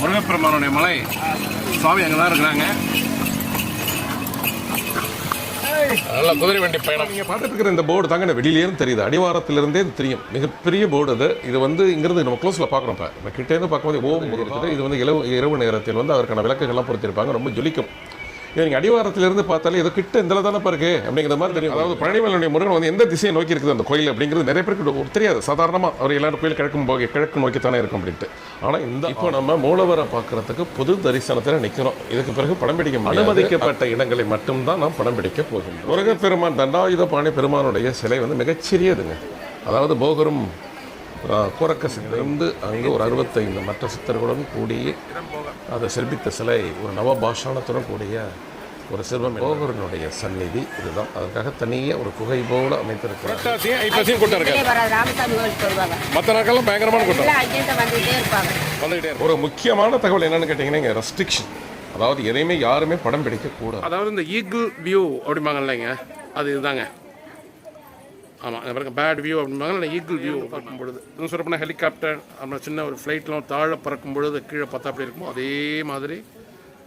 முருகப்பெருமானுடைய மலை. சுவாமி அங்கே தான் இருக்கிறாங்க. நல்ல குதிரை வண்டி பயணம். நீங்க பார்த்துட்டு இருக்கிற இந்த போர்டு தாங்க எனக்கு வெளியிலேயும் தெரியுது. அடிவாரத்திலிருந்தே இது தெரியும். மிகப்பெரிய போர்டு அது. இது வந்து இங்கிருந்து நம்ம க்ளோஸில் பார்க்குறோம் இப்போ. நம்ம கிட்டேருந்து பார்க்கும்போது ஓம் இது வந்து இரவு இரவு நேரத்தில் வந்து அதற்கான விளக்குகள்லாம் பொருத்திருப்பாங்க. ரொம்ப ஜொலிக்கும். நீங்கள் அடிவாரத்திலிருந்து பார்த்தாலே இது கிட்ட இந்த தானே இருக்கு அப்படிங்கிற மாதிரி தெரியும். அதாவது பழனிமலையுடைய முருகன் வந்து எந்த திசையை நோக்கி இருக்குது அந்த கோயில் அப்படிங்கிறது நிறைய பேருக்கு ஒரு தெரியாது. சாதாரணமாக அவர் எல்லாரும் கோயில் கிழக்கு போக கிழக்கு நோக்கி தானே இருக்கும் அப்படின்ட்டு. ஆனால் இந்த இப்போ நம்ம மூலவரை பார்க்கறதுக்கு பொது தரிசனத்தில் நிற்கிறோம் இதுக்கு பிறகு படம் பிடிக்க. அனுமதிக்கப்பட்ட இடங்களை மட்டும்தான் நாம் படம் பிடிக்க போகின்றோம். முருகப்பெருமான் தண்டாயுதபாணி பெருமானுடைய சிலை வந்து மிகச்சிறியதுங்க. அதாவது போகரும் கூரக்க சிலைந்து அங்கே ஒரு அறுபத்தைந்து மற்ற சித்தர்களுடன் கூடி அதை சிற்பித்த சிலை ஒரு நவபாஷாணத்துடன் கூடிய ஒரு சிறுவன் போகரனுடைய சந்நிதி இதுதான். அதற்காக தனியே ஒரு குகை போல அமைத்திருக்கிறார். ஒரு முக்கியமான தகவல் என்னன்னு கேட்டிங்கன்னா இங்கே ரெஸ்ட்ரிக்ஷன் அதாவது எதையுமே யாருமே படம் பிடிக்கக்கூடாது. அதாவது இந்த ஈகிள் வியூ அப்படிம்பாங்க இல்லைங்க அது இதுதாங்க. ஆமாம் இந்த பாருங்க பேட் வியூ அப்படிம்பாங்க இல்லை ஈகிள் வியூ பார்க்கும் பொழுது இன்னும் சொல்லப்போனால் ஹெலிகாப்டர் அப்புறம் சின்ன ஒரு ஃப்ளைட்லாம் தாழ பறக்கும் பொழுது கீழே பார்த்தா அப்படி இருக்கும் அதே மாதிரி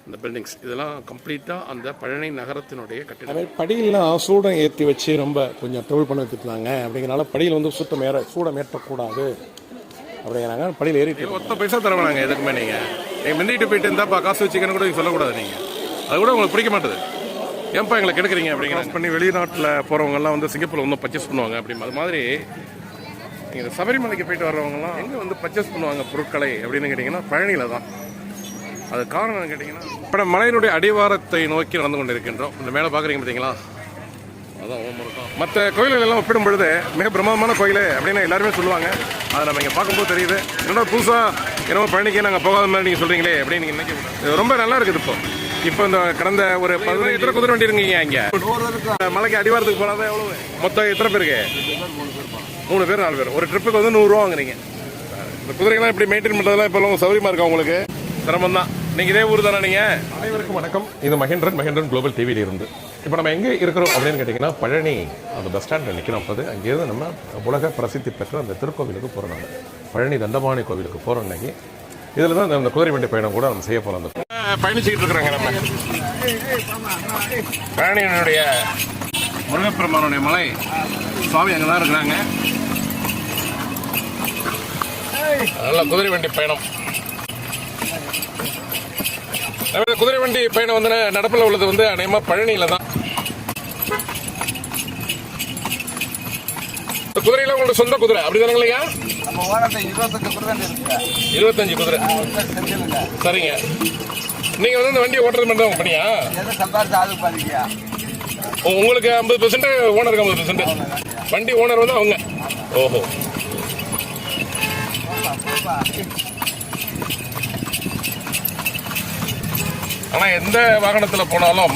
இந்த பில்டிங்ஸ் இதெல்லாம் கம்ப்ளீட்டாக அந்த பழனி நகரத்தினுடைய கட்டிடம். படியெல்லாம் சூடம் ஏற்றி வச்சு ரொம்ப கொஞ்சம் ட்ரபிள் பண்ண வச்சுருந்தாங்க அப்படிங்கிறனால படியில் வந்து சுத்தம் ஏற சூடம் ஏற்றக்கூடாது அப்படிங்கிறாங்க. படியில் ஏறிட்டு ஒத்த பைசா தரவேணாங்க எதுக்குமே நீங்கள் நீங்கள் முந்திட்டு போயிட்டு இருந்தாப்பா காசு வச்சுக்கன்னு கூட சொல்லக்கூடாது நீங்கள் அது கூட உங்களுக்கு பிடிக்க மாட்டுது. ஏன்ப்பா எங்களை கெடுக்குறீங்க அப்படிங்கிற பண்ணி வெளிநாட்டில் போகிறவங்கலாம் வந்து சிங்கப்பூரில் வந்து பர்ச்சேஸ் பண்ணுவாங்க அப்படி அது மாதிரி நீங்கள் இந்த சபரிமலைக்கு போயிட்டு வர்றவங்கலாம் எங்கே வந்து பர்ச்சேஸ் பண்ணுவாங்க பொருட்களை அப்படின்னு கேட்டிங்கன்னா பழனியில் தான். அது காரணம் என்னன்னு கேட்டிங்கன்னா இப்போ மலையினுடைய அடிவாரத்தை நோக்கி நடந்து கொண்டு இருக்கின்றோம் இந்த மேலே பார்க்குறீங்க பார்த்தீங்களா அதான் ஓமருக்கம் மற்ற கோயில்கள் எல்லாம் ஒப்பிடும் பொழுது மிக பிரமாதமான கோயில் அப்படின்னு எல்லாருமே சொல்லுவாங்க. அதை நம்ம இங்கே பார்க்கும்போது தெரியுது. என்னோட புதுசாக என்னமோ பழனிக்கு நாங்கள் போகாத மாதிரி நீங்கள் சொல்கிறீங்களே அப்படின்னு நீங்கள் நினைக்க ரொம்ப நல்லா இருக்குது இப்போ. இப்போ இந்த கடந்த ஒரு பதினஞ்சு எத்தனை குதிரை வண்டி இருக்கீங்க இங்கே? மலைக்கு அடிவாரத்துக்கு போனாதான் எவ்வளோ மொத்தம் எத்தனை பேருக்கு மூணு பேர் நாலு பேர். ஒரு ட்ரிப்புக்கு வந்து நூறுரூவா வாங்குறீங்க இந்த குதிரைகள்லாம் இப்படி மெயின்டைன் பண்ணுறதுலாம் இப்போ எல்லாம் சௌகரியமாக இருக்கா உங்களுக்கு? சிரமம் தான் நீங்கள் இதே ஊர் தானே நீங்கள் அனைவருக்கும் வணக்கம். இது மகேந்திரன் மகேந்திரன் குளோபல் டிவியில் இருந்து. இப்போ நம்ம எங்கே இருக்கிறோம் அப்படின்னு கேட்டிங்கன்னா பழனி அந்த பஸ் ஸ்டாண்டில் நிற்கிறோம் அப்போது அங்கேருந்து நம்ம உலக பிரசித்தி பெற்ற அந்த திருக்கோவிலுக்கு போகிறோம் நம்ம பழனி தண்டபாணி கோவிலுக்கு போகிறோம் இன்னைக்கு. இதில் தான் அந்த குதிரை வண்டி பயணம் கூட நம்ம செய்ய போகிறோம் அந்த பயணிச்சுக்கிட்டு இருக்கிறாங்க நம்ம. பழனியினுடைய முருகப்பெருமானுடைய மலை. சுவாமி அங்கே தான் இருக்கிறாங்க. நல்ல குதிரை வண்டி பயணம். குதிரை வண்டி பயணம் வந்து நடப்பில் உள்ளது வந்து அநேகமாக பழனியில் தான். குதிரையில உங்களோட சொந்த குதிரை அப்படி இல்லையா நம்ம ஓரத்தை இருபத்தஞ்சு குதிரை சரிங்க. நீங்க வந்து இந்த வண்டியை ஓட்டுறது மட்டும் தான் ஆளு பாதிக்கியா? உ- உங்களுக்கு ஐம்பது பெர்சென்ட் ஓனருக்கு ஐம்பது பெர்சென்ட் வண்டி ஓனர் வந்து அவங்க. ஓஹோ. ஆனா எந்த வாகனத்துல போனாலும்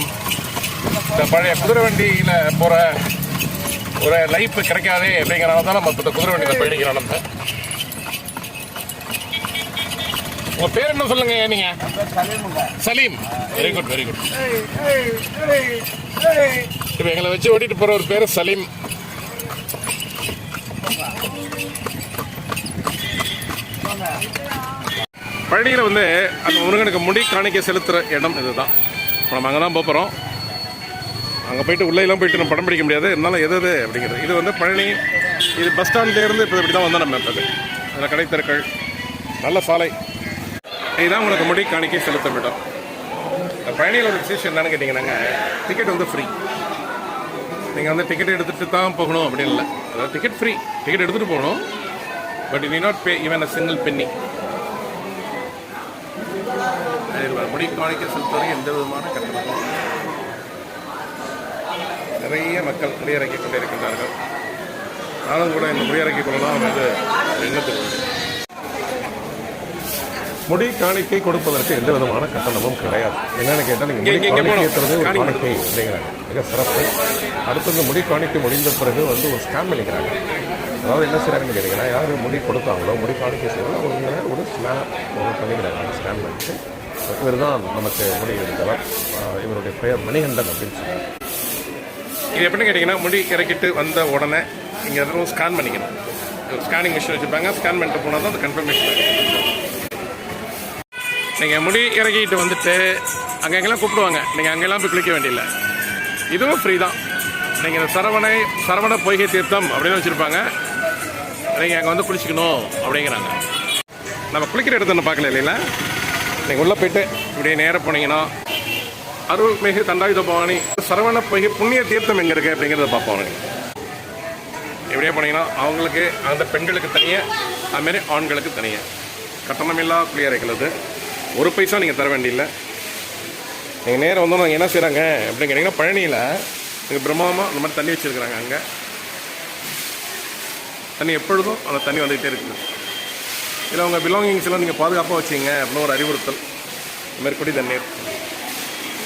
இந்த பழைய குதிரை வண்டியில போற ஒரு லைஃப் கிடைக்காதே அப்படிங்கிறனால தான் நம்ம இப்ப குதிரை வண்டியில பயணிக்கிறோம் நம்ம. உங்க பேர் என்ன சொல்லுங்க நீங்க Salim. Very good very good இப்போ எங்களை வச்சு ஓட்டிட்டு போற ஒரு பேர் சலீம். பழனியில் வந்து அந்த முருகனுக்கு முடி காணிக்கை செலுத்துகிற இடம் இதுதான். இப்போ நம்ம அங்கே தான் போகிறோம் அங்கே போயிட்டு உள்ளேலாம் போயிட்டு நம்ம படம் பிடிக்க முடியாது. இருந்தாலும் எது எது அப்படிங்கிறது. இது வந்து பழனி இது பஸ் ஸ்டாண்ட்லேருந்து இப்போ இப்படி தான் வந்தோம் நம்ம இப்போ. அதில் கடைத்தெருக்கள் நல்ல சாலை. இதுதான் உங்களுக்கு முடி காணிக்கை செலுத்த இடம் இந்த ஒரு விசேஷம் என்னன்னு கேட்டிங்கன்னாங்க. டிக்கெட் வந்து ஃப்ரீ நீங்கள் வந்து டிக்கெட் எடுத்துகிட்டு தான் போகணும் அப்படின்னு இல்லை. அதாவது டிக்கெட் ஃப்ரீ டிக்கெட் எடுத்துகிட்டு போகணும். But you not pay even a single penny முடி காணிக்கை செலுத்துவதற்கு எந்த விதமான கட்டணம் நிறைய மக்கள் குடியிறக்கிக் கொண்டே இருக்கின்றார்கள் நானும் கூட இந்த குடியிறக்கிக் கொள்ளலாம் வந்து எண்ணத்துக்கு முடி காணிக்கை கொடுப்பதற்கு எந்த விதமான கட்டணமும் கிடையாது. என்னன்னு கேட்டால் நீங்கள் ஒரு காணிக்கை. அப்படிங்கிறாங்க மிக சிறப்பு. அடுத்தது முடி காணிக்கை முடிந்த பிறகு வந்து ஒரு ஸ்கேம் பண்ணிக்கிறாங்க. அதாவது என்ன செய்கிறாங்கன்னு கேட்டிங்கன்னா யார் முடி கொடுத்தாங்களோ முடி காணிக்கை செய்வாங்களோ அவங்க ஒரு ஸ்னாப் ஒரு பண்ணிக்கிறாங்க. ஸ்கேம் பண்ணிட்டு இவர் தான் நமக்கு முடி எடுத்தவர். இவருடைய பெயர் மணிகண்டன் அப்படின்னு சொல்லுவாங்க இது எப்படின்னு கேட்டிங்கன்னா முடி இறக்கிட்டு வந்த உடனே இங்கே எதுவும் ஸ்கேன் பண்ணிக்கணும். ஸ்கேனிங் மிஷின் வச்சுருப்பாங்க. ஸ்கேன் பண்ணிட்டு போனால் தான் அது கன்ஃபர்மேஷன் நீங்கள் முடி இறக்கிட்டு வந்துட்டு அங்கே எங்கெல்லாம் கூப்பிடுவாங்க நீங்கள் அங்கெல்லாம் போய் குளிக்க வேண்டியதில்லை இதுவும் ஃப்ரீ தான். நீங்கள் இந்த சரவணை சரவண பொய்கை தீர்த்தம் அப்படின்னு வச்சுருப்பாங்க. நீங்கள் அங்கே வந்து குளிச்சிக்கணும் அப்படிங்கிறாங்க. நம்ம குளிக்கிற இடத்த நான் பார்க்கல இல்லைங்களா? நீங்கள் உள்ளே போயிட்டு இப்படியே நேராக போனீங்கன்னா அருள்மிகு தண்டாயுத பவானி சரவண பொய்கை புண்ணிய தீர்த்தம் எங்கே இருக்குது அப்படிங்கிறத பார்ப்போம். எப்படியே போனீங்கன்னா அவங்களுக்கு அந்த பெண்களுக்கு தனியாக அதுமாரி ஆண்களுக்கு தனியாக கட்டணமில்லா குளியறைக்கிறது ஒரு பைசா நீங்கள் தர வேண்டியில்லை. நீங்கள் நேரம் வந்தோம் நாங்கள் என்ன செய்கிறாங்க அப்படின்னு கேட்டிங்கன்னா பழனியில் இங்கே பிரம்மாண்டமாக இந்த மாதிரி தண்ணி வச்சுருக்குறாங்க அங்கே. தண்ணி எப்பொழுதும் அந்த தண்ணி வந்துகிட்டே இருக்குது இதில் உங்கள் பிலாங்கிங்ஸ் எல்லாம் நீங்கள் பாதுகாப்பாக வச்சிங்க அப்படின்னு ஒரு அறிவுறுத்தல். இந்த குடி தண்ணீர்.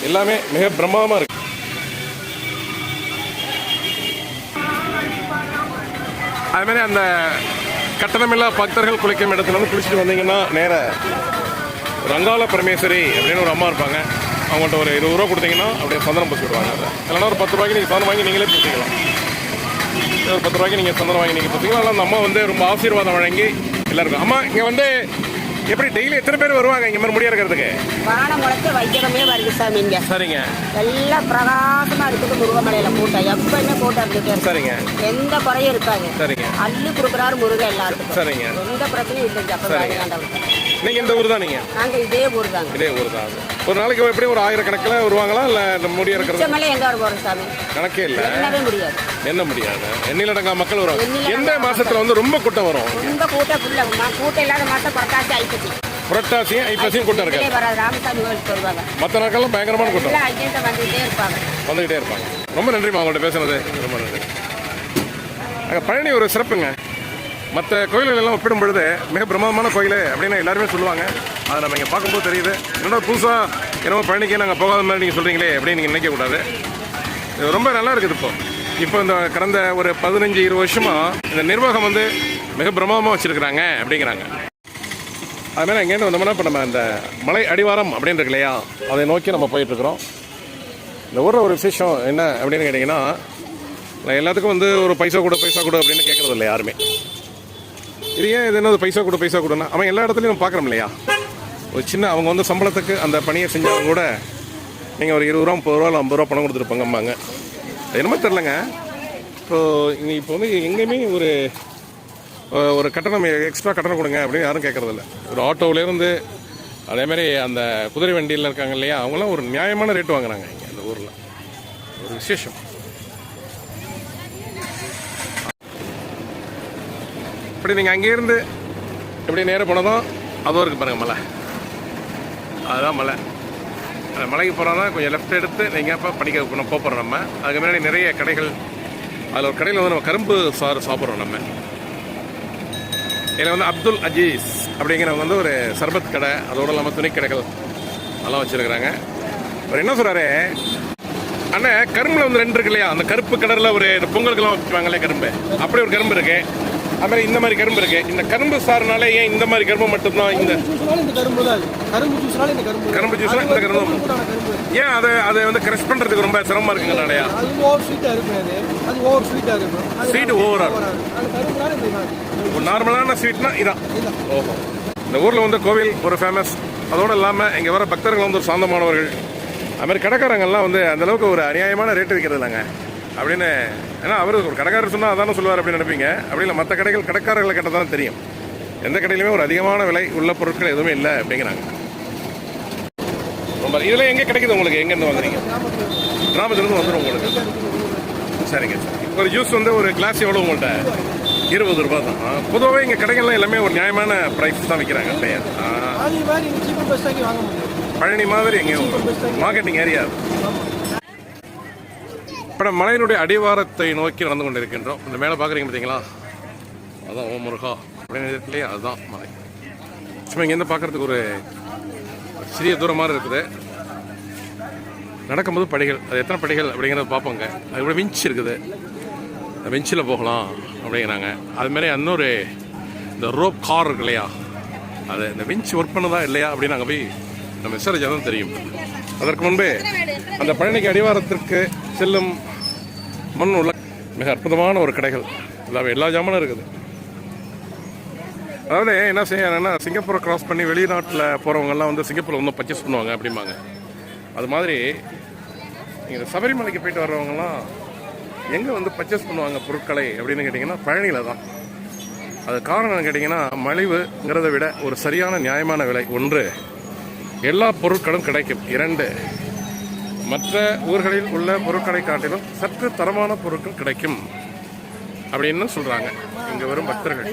எல்லாமே மிக பிரம்மாண்டமாக இருக்குது அதுமாரி அந்த கட்டணமில்லா பக்தர்கள் குளிக்கும் இடத்துல வந்து குளிச்சுட்டு வந்தீங்கன்னா நேராக ரங்கால பரமேஸ்வரி அப்படின்னு ஒரு அம்மா இருப்பாங்க. அவங்கள்ட்ட ஒரு இருபது ரூபா கொடுத்தீங்கன்னா அப்படியே சந்தனம் பூசி விடுவாங்க. அதை இல்லைன்னா ஒரு பத்து ரூபாய்க்கு நீங்கள் சந்தனம் வாங்கி நீங்களே பூசிக்கலாம். ஒரு பத்து ரூபாய்க்கு நீங்கள் சந்தனம் வாங்கி நீங்கள் பூசிக்கலாம். ஆனால் அந்த அம்மா வந்து ரொம்ப ஆசீர்வாதம் வழங்கி எல்லாருக்கும். அம்மா இங்கே வந்து எப்படி டெய்லி எத்தனை பேர் வருவாங்க இங்கே மாதிரி முடியா இருக்கிறதுக்கு? வானம் முளைச்சு வைக்கிறமே வருது சாமி இங்க. சரிங்க. எல்லாம் பிரகாசமா இருக்குது முருகமலையில கூட்டம் எப்பவுமே கூட்டம் இருந்துட்டே சரிங்க. எந்த குறையும் இருக்காது. சரிங்க. அள்ளி கொடுக்குறாரு முருகன் எல்லாத்துக்கும். சரிங்க. எந்த பிரச்சனையும் இல்லை அப்ப நீங்கள் இந்த ஊர் தான் நீங்கள் நாங்க இதே ஊர் தாங்க. இதே ஊர் தான். ஒரு நாளைக்கு எப்படி ஒரு ஆயிரக்கணக்கில் வருவாங்களா? இல்லை இந்த முடிய இருக்கிறது எங்க சாமி? கணக்கே இல்லை. என்னவே முடியாது. என்ன முடியாது. எண்ணிலடங்கா மக்கள் வரும் எந்த மாசத்துல வந்து ரொம்ப கூட்டம் வரும்? ரொம்ப கூட்டம் கூட்டம் இல்லாத மாசம் புரட்டாசி ஐப்பசி. புரட்டாசியும் ஐப்பசியும் கூட்டம் ராமசாமி கோயிலுக்கு வருவாங்க மற்ற நாட்கள்லாம் பயங்கரமான கூட்டம். இருப்பாங்க. வந்துகிட்டே இருப்பாங்க. ரொம்ப நன்றிம்மா உங்கள்ட்ட பேசுனது. ரொம்ப நன்றி. அங்கே பழனி ஒரு சிறப்புங்க. மற்ற கோயில்கள் எல்லாம் ஒப்பிடும் பொழுது மிக பிரமாதமான கோயில் அப்படின்னு எல்லாருமே சொல்லுவாங்க. அதை நம்ம இங்கே பார்க்கும்போது தெரியுது. என்னோட புதுசாக என்னமோ பழனிக்கு நாங்கள் போகாத மாதிரி நீங்கள் சொல்கிறீங்களே அப்படின்னு நீங்கள் நினைக்கக்கூடாது இது ரொம்ப நல்லா இருக்குது இப்போ. இப்போ இந்த கடந்த ஒரு பதினஞ்சு இருபது வருஷமாக இந்த நிர்வாகம் வந்து மிக பிரமாதமாக வச்சுருக்குறாங்க அப்படிங்கிறாங்க. அதுமாதிரி இங்கேருந்து வந்தோம்னா இப்போ நம்ம இந்த மலை அடிவாரம் அப்படின்னு இருக்கு இல்லையா? அதை நோக்கி நம்ம போயிட்டுருக்குறோம். இந்த ஊரில் ஒரு விசேஷம் என்ன அப்படின்னு கேட்டிங்கன்னா நான் எல்லாத்துக்கும் வந்து ஒரு பைசா கூட பைசா கூட அப்படின்னு கேட்குறது இல்லை யாருமே. இது ஏன் இது என்னது பைசா கொடு பைசா கொடுன்னா அவன் எல்லா இடத்துலையும் நம்ம பார்க்குறோம் இல்லையா? ஒரு சின்ன அவங்க வந்து சம்பளத்துக்கு அந்த பணியை செஞ்சவங்க கூட நீங்கள் ஒரு இருபது ரூபா முப்பது ரூபா ஐம்பது ரூபா பணம் கொடுத்துருப்பாங்க அம்மாங்க. என்னமோ தெரிலங்க இப்போ இங்க இப்போ வந்து எங்கேயுமே ஒரு ஒரு கட்டணம் எக்ஸ்ட்ரா கட்டணம் கொடுங்க அப்படின்னு யாரும் கேட்கறதில்ல. ஒரு ஆட்டோவிலேருந்து அதே மாதிரி அந்த குதிரை வண்டியில் இருக்காங்க இல்லையா அவங்களாம் ஒரு நியாயமான ரேட் வாங்குறாங்க இங்கே அந்த ஊரில். ஒரு விசேஷம். அப்படி நீங்கள் அங்கேருந்து இப்படி நேரம் போனதும் அதுவும் இருக்குது பாருங்கள் மலை. அதுதான் மலை. அந்த மலைக்கு போகிறோன்னா கொஞ்சம் லெஃப்ட் எடுத்து நீங்கள் இப்போ படிக்க போனோம் போகிறோம் நம்ம. அதுக்கு முன்னாடி நிறைய கடைகள். அதில் ஒரு கடையில் வந்து நம்ம கரும்பு சாறு சாப்பிட்றோம் நம்ம. இதில் வந்து அப்துல் அஜீஸ் அப்படிங்கிறவங்க வந்து ஒரு சர்பத் கடை அதோடு இல்லாமல் துணி கடைகள் அதெல்லாம் வச்சுருக்குறாங்க. அவர் என்ன சொல்கிறாரு அண்ணா கரும்புல வந்து ரெண்டு இருக்கு இல்லையா? அந்த கருப்பு கலரில் ஒரு பொங்கலுக்கெல்லாம் வச்சுப்பாங்களே கரும்பு. அப்படி ஒரு கரும்பு இருக்கு. அது மாதிரி இந்த மாதிரி கரும்பு இருக்கு. இந்த கரும்பு சாறுனால ஏன் இந்த மாதிரி கரும்பு மட்டும்தான் இந்த கரும்பு தான். கரும்பு ஜூஸ்னாலும் இந்த கரும்பு. கரும்பு ஜூஸ்னா இந்த கரும்பு சூப்பரான கரும்பு ஏன் அதை அதை வந்து கிரஷ் பண்ணுறதுக்கு ரொம்ப சிரமமாக இருக்குங்கனாலயா அது ஓவர் ஸ்வீட்டா இருக்கும் அது. அது ஓவர் இருக்கும். இருக்கும். இதான். ஒரு நார்மலான ஸ்வீட்னா இதான். ஓஹோ. இந்த ஊரில் வந்து கோவில் ஒரு ஃபேமஸ் அதோடு இல்லாமல் இங்கே வர பக்தர்கள் வந்து ஒரு சாந்தமானவர்கள். அது மாதிரி கடைக்காரங்கெல்லாம் வந்து அந்த அளவுக்கு ஒரு அநியாயமான ரேட் விற்கிறது இல்லைங்க. அப்படின்னு ஏன்னா அவர் ஒரு கடைக்காரர் சொன்னால் அதானே சொல்லுவார் அப்படின்னு நினைப்பீங்க. அப்படி இல்லை மற்ற கடைகள் கடைக்காரர்களை கேட்டால் தானே தெரியும். எந்த கடையிலுமே ஒரு அதிகமான விலை உள்ள பொருட்கள் எதுவுமே இல்லை அப்படிங்கிறாங்க. ரொம்ப இதெல்லாம் எங்கே கிடைக்குது உங்களுக்கு? எங்கேருந்து வாங்குறீங்க? கிராமத்துலேருந்து வந்துடும் உங்களுக்கு. சரிங்க சார். ஒரு ஜூஸ் வந்து ஒரு கிளாஸ் எவ்வளோ உங்கள்கிட்ட இருபது ரூபா தான். பொதுவாகவே இங்கே கடைகள்லாம் எல்லாமே ஒரு நியாயமான ப்ரைஸ் தான் விற்கிறாங்க இல்லையா பழனி மாதிரி எங்கேயும் மார்க்கெட்டிங் ஏரியா இப்போ மலையினுடைய அடிவாரத்தை நோக்கி நடந்து கொண்டிருக்கின்றோம். இந்த மேலே பார்க்குறீங்க பார்த்தீங்களா? அதுதான் ஓம் முருகா அப்படின்னு இருக்கு இல்லையா அதுதான் மலை. சும்மா இங்கேருந்து பார்க்குறதுக்கு ஒரு சிறிய தூரம் மாதிரி இருக்குது. நடக்கும்போது படிகள் அது எத்தனை படிகள் அப்படிங்கிறத பார்ப்போங்க அது கூட விஞ்ச் இருக்குது. பெஞ்சில் போகலாம் அப்படிங்கிறாங்க. அதுமாரி இன்னொரு இந்த ரோப் கார் இருக்கு இல்லையா? அது இந்த விஞ்ச் ஒர்க் பண்ணதா இல்லையா அப்படின்னு நாங்கள் போய் நம்ம விசாரிச்சா தான் தெரியும். அதற்கு முன்பே அந்த பழனிக்கு அடிவாரத்திற்கு செல்லும் முன் உள்ள மிக அற்புதமான ஒரு கடைகள். எல்லாமே எல்லா ஜாமானும் இருக்குது. அதாவது என்ன செய்யறாங்கன்னா சிங்கப்பூரை கிராஸ் பண்ணி வெளிநாட்டில் போகிறவங்கெல்லாம் வந்து சிங்கப்பூரில் வந்து பர்ச்சேஸ் பண்ணுவாங்க அப்படிம்பாங்க. அது மாதிரி நீங்கள் சபரிமலைக்கு போயிட்டு வர்றவங்கலாம் எங்கே வந்து பர்ச்சேஸ் பண்ணுவாங்க பொருட்களை அப்படின்னு கேட்டிங்கன்னா பழனியில் தான். அது காரணம் கேட்டிங்கன்னா மலிவுங்கிறத விட ஒரு சரியான நியாயமான விலை. ஒன்று எல்லா பொருட்களும் கிடைக்கும். இரண்டு மற்ற ஊர்களில் உள்ள பொருட்களை காட்டிலும் சற்று தரமான பொருட்கள் கிடைக்கும். அப்படின்னு சொல்கிறாங்க இங்கே வரும் பக்தர்கள்.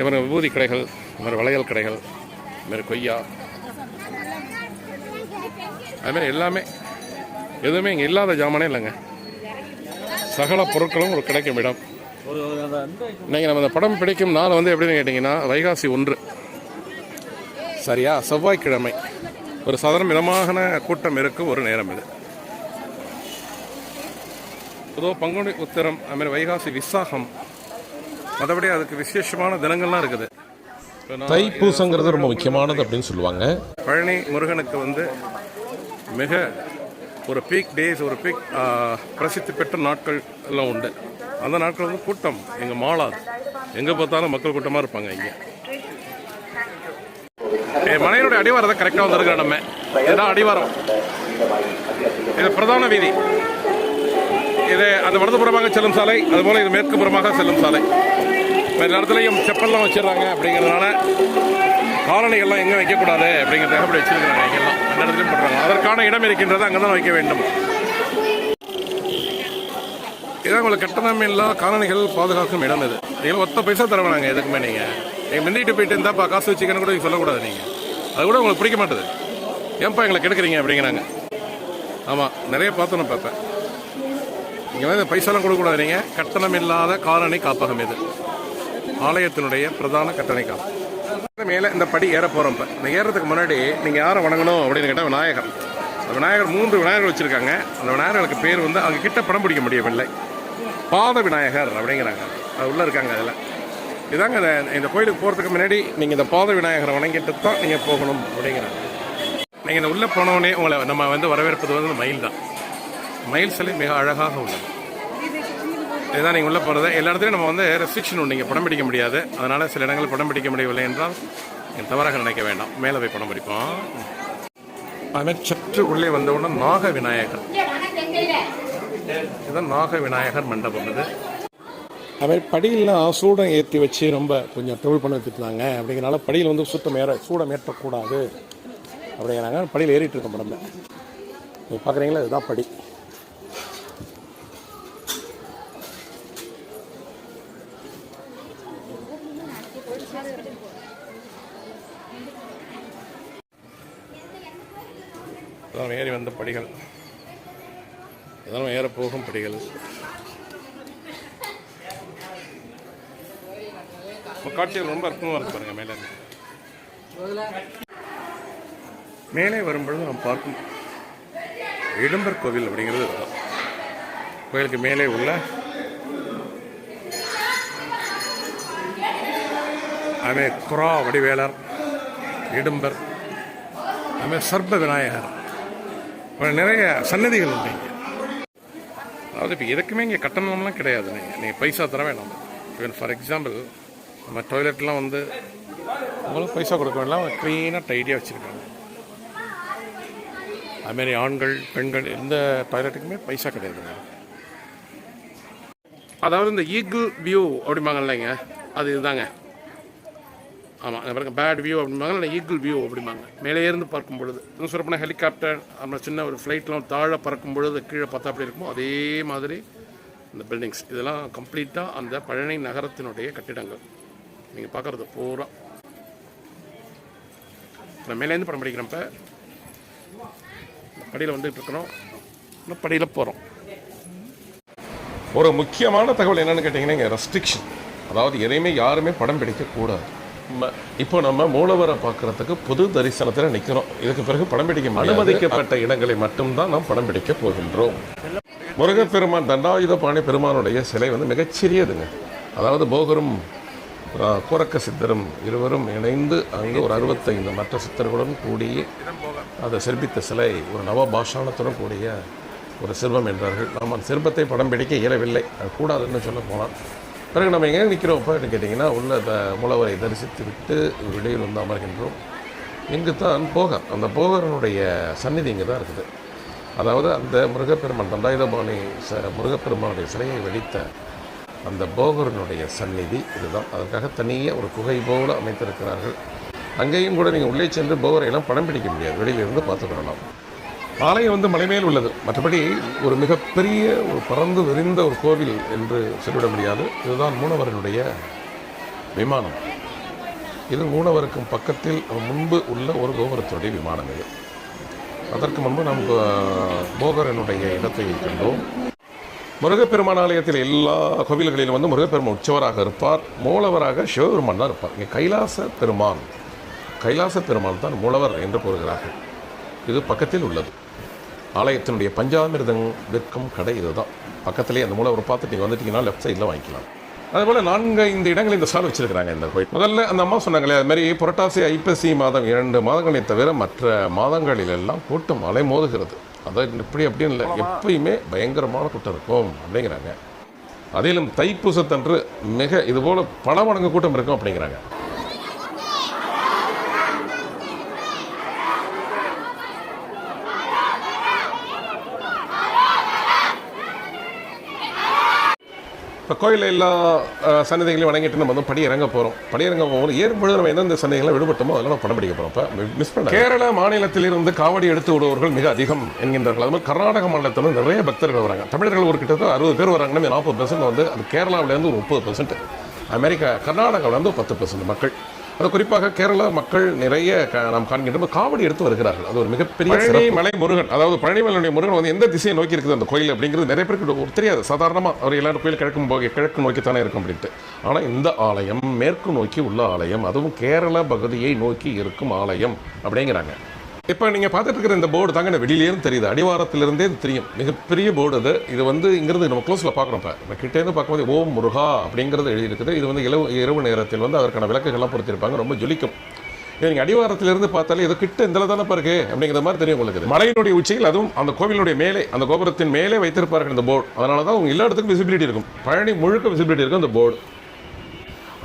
இவர் விபூதி கடைகள் இவர் வளையல் கடைகள் இவர் கொய்யா. அதுமாரி எல்லாமே எதுவுமே இங்கே இல்லாத ஜாமானே இல்லைங்க. சகல பொருட்களும் ஒரு கிடைக்கும் இடம். நீங்கள் நம்ம இந்த படம் பிடிக்கும் நாள் வந்து எப்படின்னு கேட்டிங்கன்னா வைகாசி ஒன்று. சரியா? செவ்வாய்க்கிழமை. ஒரு சாதாரண மிதமான கூட்டம் இருக்கும் ஒரு நேரம் இது. பொதுவாக பங்குனி உத்திரம் அது மாதிரி வைகாசி விசாகம். மற்றபடி அதுக்கு விசேஷமான தினங்கள்லாம் இருக்குது. தைப்பூசங்கிறது ரொம்ப முக்கியமானது அப்படின்னு சொல்லுவாங்க. பழனி முருகனுக்கு வந்து மிக ஒரு பீக் டேஸ் ஒரு பீக் பிரசித்தி பெற்ற நாட்கள் எல்லாம் உண்டு. அந்த நாட்கள் வந்து கூட்டம் எங்கள் மாளாது எங்கே பார்த்தாலும் மக்கள் கூட்டமாக இருப்பாங்க இங்கே. மலையினுடைய அடிவாரம் அடிவாரத்தை கரெக்டாக வந்திருக்கிற நம்ம. இதுதான் அடிவாரம். இது பிரதான வீதி. இது அந்த வலதுபுறமாக செல்லும் சாலை அதுபோல் இது மேற்கு புறமாக செல்லும் சாலை. வேறு இடத்துலையும் செப்பல்லாம் வச்சிடுறாங்க அப்படிங்கிறதுனால காலணிகள்லாம் எங்கே வைக்கக்கூடாது அப்படிங்கிறதுக்காக அப்படி வச்சிருக்கிறாங்க இங்கெல்லாம். அந்த இடத்துலையும் போடுறாங்க அதற்கான இடம் இருக்கின்றது அங்கே தான் வைக்க வேண்டும். இதான் உங்களுக்கு கட்டணமில்லா காலணிகள் பாதுகாக்கும் இடம் இது. நீங்கள் ஒத்த பைசா தர வேணாங்க எதுக்குமே நீங்கள் எங்கள் மிந்திட்டு போயிட்டு இருந்தாப்பா காசு வச்சுக்கன்னு கூட நீங்க சொல்லக்கூடாது நீங்கள் அது கூட உங்களுக்கு பிடிக்க மாட்டுது. ஏன்ப்பா எங்களை கெடுக்குறீங்க அப்படிங்கிறாங்க. ஆமாம் நிறைய பார்த்தோம் பார்ப்பேன் இங்கே வந்து பைசாலாம் கொடுக்கக்கூடாது நீங்கள் கட்டணம் இல்லாத காலணி காப்பகம் இது. ஆலயத்தினுடைய பிரதான கட்டணை காப்பகம். மேலே இந்த படி ஏற போகிறோம் இப்போ. இந்த ஏறதுக்கு முன்னாடி நீங்கள் யாரை வணங்கணும் அப்படின்னு கேட்டால் விநாயகர். அந்த விநாயகர் மூன்று விநாயகர் வச்சுருக்காங்க. அந்த விநாயகர்களுக்கு பேர் வந்து அவங்க கிட்ட படம் பிடிக்க முடியவில்லை. பாத விநாயகர் அப்படிங்கிறாங்க. அது உள்ளே இருக்காங்க அதில். இதாங்க இந்த- கோயிலுக்கு போகிறதுக்கு முன்னாடி நீங்கள் இந்த பாத விநாயகரை வணங்கிட்டு தான் நீங்கள் போகணும் அப்படிங்கிறாங்க. நீங்கள் இந்த உள்ளே போனோடனே உங்களை நம்ம வந்து வரவேற்பது வந்து மயில் தான். மயில் சிலை மிக அழகாக உள்ளது. இதுதான் நீங்கள் உள்ளே போகிறது எல்லா இடத்துலையும் நம்ம வந்து ரெஸ்ட்ரிக்ஷன் உண்டு. நீங்கள் படம் பிடிக்க முடியாது. அதனால் சில இடங்களில் படம் பிடிக்க முடியவில்லை என்றால் நீங்கள் தவறாக நினைக்க வேண்டாம். மேலே போய் படம் பிடிப்போம். அதுமாதிரி சற்று உள்ளே வந்தவுடன் நாக விநாயகர் இதுதான் நாக விநாயகர் மண்டபம் இது. அது மாதிரி படியெல்லாம் சூடம் ஏற்றி வச்சு ரொம்ப கொஞ்சம் ட்ரோல் பண்ண வச்சுருந்தாங்க. அப்படிங்கிறனால படியில் வந்து சுத்தம் ஏற சூடம் ஏற்றக்கூடாது. அப்படிங்கிறாங்க. படியில் ஏறிட்டு இருக்கோம் உடம்புல நீங்கள் பார்க்குறீங்களா இதுதான் படி. இதெல்லாம் ஏறி வந்த படிகள். இதெல்லாம் ஏற போகும் படிகள். இப்போ காட்சிகள் ரொம்ப அற்புதமாக இருக்கு பாருங்கள் மேலே மேலே வரும்பொழுது நாம் பார்க்கும் இடும்பர் கோவில் அப்படிங்கிறது கோயிலுக்கு மேலே உள்ள அமே குரா வடிவேலர் இடும்பர் அமே சர்ப விநாயகர். நிறைய சன்னதிகள் உண்டு இங்கே. அதாவது இப்போ எதுக்குமே இங்கே கட்டணம்லாம் கிடையாது. நீங்கள் நீங்கள் பைசா தர வேணாம். ஈவன் ஃபார் எக்ஸாம்பிள் நம்ம டாய்லெட்லாம் வந்து அவ்வளோ பைசா கொடுக்க வேண்டாம் க்ளீனாக டைடியாக வச்சுருக்காங்க. அதுமாரி ஆண்கள் பெண்கள் எந்த டாய்லெட்டுக்குமே பைசா கிடையாதுங்க. அதாவது இந்த ஈகிள் வியூ அப்படிம்பாங்க இல்லைங்க அது இதுதாங்க. ஆமாம் பாருங்க பேட் வியூ அப்படிம்பாங்க இல்லை ஈகிள் வியூ அப்படிம்பாங்க. மேலே இருந்து பார்க்கும் பொழுது இன்னும் சொல்லப்போனால் ஹெலிகாப்டர் அப்புறம் சின்ன ஒரு ஃப்ளைட்லாம் தாழ பறக்கும் பொழுது கீழே பார்த்தா அப்படி இருக்குமோ அதே மாதிரி இந்த பில்டிங்ஸ் இதெல்லாம் கம்ப்ளீட்டாக அந்த பழனி நகரத்தினுடைய கட்டிடங்கள். நீங்கள் பார்க்குறது பூரா. நான் மேலேருந்து படம் படிக்கிறப்ப படியில் வந்துட்டு இருக்கிறோம் இன்னும் படியில் போகிறோம் ஒரு முக்கியமான தகவல் என்னன்னு கேட்டிங்கன்னா இங்கே ரெஸ்ட்ரிக்ஷன் அதாவது எதையுமே யாருமே படம் பிடிக்கக்கூடாது. இப்போ நம்ம மூலவரை பார்க்கறதுக்கு பொது தரிசனத்தில் நிற்கிறோம் இதுக்கு பிறகு படம் பிடிக்க. அனுமதிக்கப்பட்ட இடங்களை மட்டும்தான் நாம் படம் பிடிக்க போகின்றோம். முருகப்பெருமான் தண்டாயுதபாணி பெருமானுடைய சிலை வந்து மிகச்சிறியதுங்க. அதாவது போகரும் கூரக்க சித்தரும் இருவரும் இணைந்து அங்கு ஒரு அறுபத்தைந்து மற்ற சித்தர்களுடன் கூடி அதை சிற்பித்த சிலை ஒரு நவபாஷாணத்துடன் கூடிய ஒரு சிற்பம் என்றார்கள். நாம் அந்த சிற்பத்தை படம் பிடிக்க இயலவில்லை. அது கூடாதுன்னு சொல்ல போனால். பிறகு நம்ம எங்கே நிற்கிறோம்? இப்போ கேட்டிங்கன்னா உள்ள த மூலவரை தரிசித்து விட்டு வெளியில் வந்து அமர்கின்றோம். இங்கு தான் போகர் அந்த போகரனுடைய சந்நிதி இங்கே தான் இருக்குது. அதாவது அந்த முருகப்பெருமான் தண்டாயுதபாணி ச முருகப்பெருமானுடைய சிலையை வெடித்த அந்த போகரனுடைய சந்நிதி இதுதான். அதற்காக தனியாக ஒரு குகை போல அமைத்திருக்கிறார்கள். அங்கேயும் கூட நீங்கள் உள்ளே சென்று போகரை எல்லாம் படம் பிடிக்க முடியாது. வெளியிலிருந்து பார்த்துக்கொள்ளலாம். ஆலயம் வந்து மலைமேல் உள்ளது. மற்றபடி ஒரு மிகப்பெரிய ஒரு பறந்து விரிந்த ஒரு கோவில் என்று சொல்லிவிட முடியாது. இதுதான் மூணவரனுடைய விமானம். இது மூணவருக்கும் பக்கத்தில் முன்பு உள்ள ஒரு கோபுரத்துடைய விமானம் இது. அதற்கு முன்பு நாம் போகரனுடைய இடத்தை கண்டோம். முருகப்பெருமான் ஆலயத்தில் எல்லா கோவில்களிலும் வந்து முருகப்பெருமான் உற்சவராக இருப்பார். மூலவராக சிவபெருமான் தான் இருப்பார். இங்கே கைலாச பெருமான் கைலாச பெருமான் தான் மூலவர் என்று கூறுகிறார்கள். இது பக்கத்தில் உள்ளது. ஆலயத்தினுடைய பஞ்சாமிர்தம் விற்கும் கடை இதுதான். பக்கத்திலே அந்த மூலவர் பார்த்துட்டு நீங்கள் வந்துட்டீங்கன்னா லெஃப்ட் சைடில் வாங்கிக்கலாம். அதுபோல் நான்கு இந்த இடங்கள் இந்த சால் வச்சுருக்கிறாங்க இந்த கோயில். முதல்ல அந்த அம்மா சொன்னாங்களே அது மாதிரி புரட்டாசி ஐப்பசி மாதம் இரண்டு மாதங்களை தவிர மற்ற மாதங்களிலெல்லாம் கூட்டம் அலை மோதுகிறது அதான் இப்படி அப்படின்னு இல்லை. எப்பயுமே பயங்கரமான கூட்டம் இருக்கும் அப்படிங்கிறாங்க. அதிலும் தைப்பூசத்தன்று மிக இதுபோல் பல மடங்கு கூட்டம் இருக்கும் அப்படிங்கிறாங்க. இப்போ கோயிலில் எல்லா சன்னதிகளையும் வணங்கிட்டு நம்ம வந்து படி இறங்க போகிறோம் படி இறங்க போகும்போது ஏறும்பொழுது நம்ம எந்தெந்த சன்னதிகளை விடுபட்டோமோ அதெல்லாம் நம்ம படம் பிடிக்க போகிறோம் இப்போ மிஸ் பண்ண கேரள மாநிலத்திலிருந்து காவடி எடுத்து விடுவர்கள் மிக அதிகம் என்கின்றார்கள். அது மாதிரி கர்நாடக மாநிலத்தில் நிறைய பக்தர்கள் வராங்க. தமிழர்கள் ஒரு கிட்டத்தட்ட அறுபது பேர் வராங்கன்னா நாற்பது பெர்சன்ட் வந்து அது கேரளாவிலேருந்து ஒரு முப்பது பெர்சன்ட் அமெரிக்கா கர்நாடகாவிலேருந்து பத்து பெர்சன்ட் மக்கள். அது குறிப்பாக கேரளா மக்கள் நிறைய நாம் காண்கின்ற காவடி எடுத்து வருகிறார்கள். அது ஒரு மிகப்பெரிய மலை முருகன் அதாவது பழனிமலையுடைய முருகன் வந்து எந்த திசையை நோக்கி இருக்குது அந்த கோயில் அப்படிங்கிறது நிறைய பேருக்கு தெரியாது. சாதாரணமாக அவர் எல்லாரும் கோயில் கிழக்கு போக கிழக்கு நோக்கி தானே இருக்கும் அப்படின்ட்டு. ஆனால் இந்த ஆலயம் மேற்கு நோக்கி உள்ள ஆலயம் அதுவும் கேரள பகுதியை நோக்கி இருக்கும் ஆலயம் அப்படிங்கிறாங்க. இப்போ நீங்கள் பார்த்துட்டு இருக்கிற இந்த போர்டு தாங்க வெளியிலேருந்து தெரியுது. அடிவாரத்திலிருந்தே இது தெரியும். மிகப்பெரிய போர்டு அது. இது வந்து இங்கிருந்து நம்ம க்ளோஸில் பார்க்குறோம் இப்போ. நம்ம கிட்டேருந்து பார்க்கும்போது ஓம் முருகா அப்படிங்கிறது எழுதியிருக்குது. இது வந்து இரவு இரவு நேரத்தில் வந்து அதற்கான விளக்குகள்லாம் பொறுத்திருப்பாங்க ரொம்ப ஜொலிக்கும். இது நீங்கள் அடிவாரத்திலிருந்து பார்த்தாலே இது கிட்ட இந்த தானே இருக்கு? அப்படிங்கிற மாதிரி தெரியும் உங்களுக்கு மலையினுடைய உச்சியில் அதுவும் அந்த கோவிலுடைய மேலே அந்த கோபுரத்தின் மேலே வைத்திருப்பார்கள் இந்த போர்டு அதனால தான் உங்கள் எல்லா இடத்துக்கும் விசிபிலிட்டி இருக்கும். பழனி முழுக்க விசிபிலிட்டி இருக்கும் அந்த போர்டு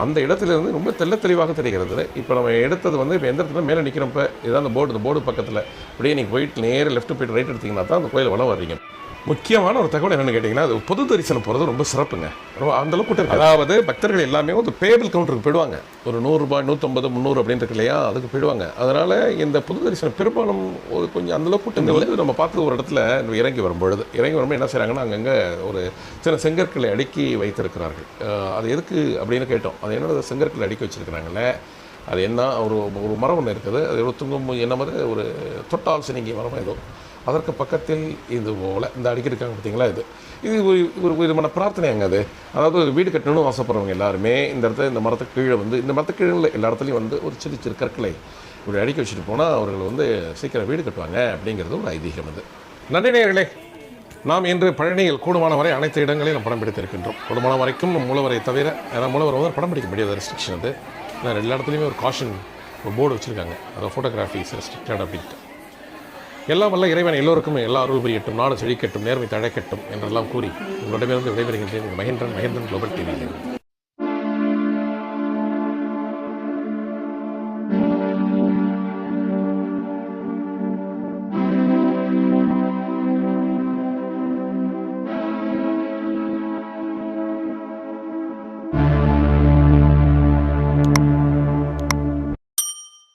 அந்த இடத்துலேருந்து ரொம்ப தெள்ள தெளிவாக தெரிகிறது. இப்போ நம்ம எடுத்தது வந்து இப்போ எந்த இடத்துல மேலே நிற்கிறோம் இப்போ இதான் அந்த போர்டு இந்த போர்டு பக்கத்தில் அப்படியே நீங்கள் போயிட்டு நேராக லெஃப்ட் போயிட்டு ரைட் எடுத்தீங்கன்னா தான் அந்த கோயில் வளம் வர்றீங்க. முக்கியமான ஒரு தகவல் என்னன்னு கேட்டிங்கன்னா அது பொது தரிசனம் போகிறது ரொம்ப சிறப்புங்க. ரொம்ப அந்தளவுக்கு கூட்டம் அதாவது பக்தர்கள் எல்லாமே வந்து பேபிள் கவுண்டருக்கு போயிடுவாங்க. ஒரு நூறுரூபா நூற்றம்பது முந்நூறு அப்படின்னு இருக்கு இல்லையா அதுக்கு போயிடுவாங்க. அதனால் இந்த பொது தரிசனம் பெரும்பாலும் ஒரு கொஞ்சம் அந்த அளவுக்கு கூட்டம் வந்து நம்ம பார்த்து ஒரு இடத்துல இறங்கி வரும்பொழுது இறங்கி வரும்போது என்ன செய்கிறாங்கன்னா அங்கங்கே ஒரு சில செங்கற்களை அடுக்கி வைத்திருக்கிறார்கள். அது எதுக்கு அப்படின்னு கேட்டோம். அது என்னோட செங்கற்களை அடுக்கி வச்சிருக்கிறாங்களே அது என்ன? ஒரு ஒரு மரம் ஒன்று இருக்குது. அது ஒரு துங்கும் என்ன மாதிரி? ஒரு தொட்டால் சினிங்கி மரம் ஏதோ. அதற்கு பக்கத்தில் இது போல் இந்த அடிக்கி இருக்காங்க பார்த்தீங்களா இது? இது ஒரு ஒரு விதமான பிரார்த்தனைங்க அது. அதாவது ஒரு வீடு கட்டணும்னு ஆசைப்படுறவங்க எல்லாருமே இந்த இடத்துல இந்த மரத்துக்கு கீழே வந்து இந்த மரத்துக்கு கீழே எல்லா இடத்துலையும் வந்து ஒரு சிறு சிறு கற்களை இப்படி அடுக்கி வச்சுட்டு போனால் அவர்கள் வந்து சீக்கிரம் வீடு கட்டுவாங்க அப்படிங்கிறது ஒரு ஐதீகம் அது. நன்றி நாம் இன்று பழனியில் கூடுமான வரை அனைத்து இடங்களிலும் படம் பிடித்திருக்கின்றோம் கூடுமான வரைக்கும் மூலவரை தவிர ஏன்னா மூலவர் வந்து படம் பிடிக்க முடியாத ரெஸ்ட்ரிக்ஷன் அது. எல்லா இடத்துலையுமே ஒரு காஷன் ஒரு போர்டு வச்சுருக்காங்க. அதை ஃபோட்டோகிராஃபிஸ் ரெஸ்ட்ரிக்டட் அப்படின்ட்டு. எல்லாம் வல்ல இறைவன் எல்லோருக்கும் எல்லா அருள் புரியட்டும் நாடு செழிக்கட்டும் நேர்மை தழைக்கட்டும் என்றெல்லாம் கூறி உங்களிடமிருந்து விடைபெறுகின்றேன். மகேந்திரன் மகேந்திரன் குளோபல் டிவியில்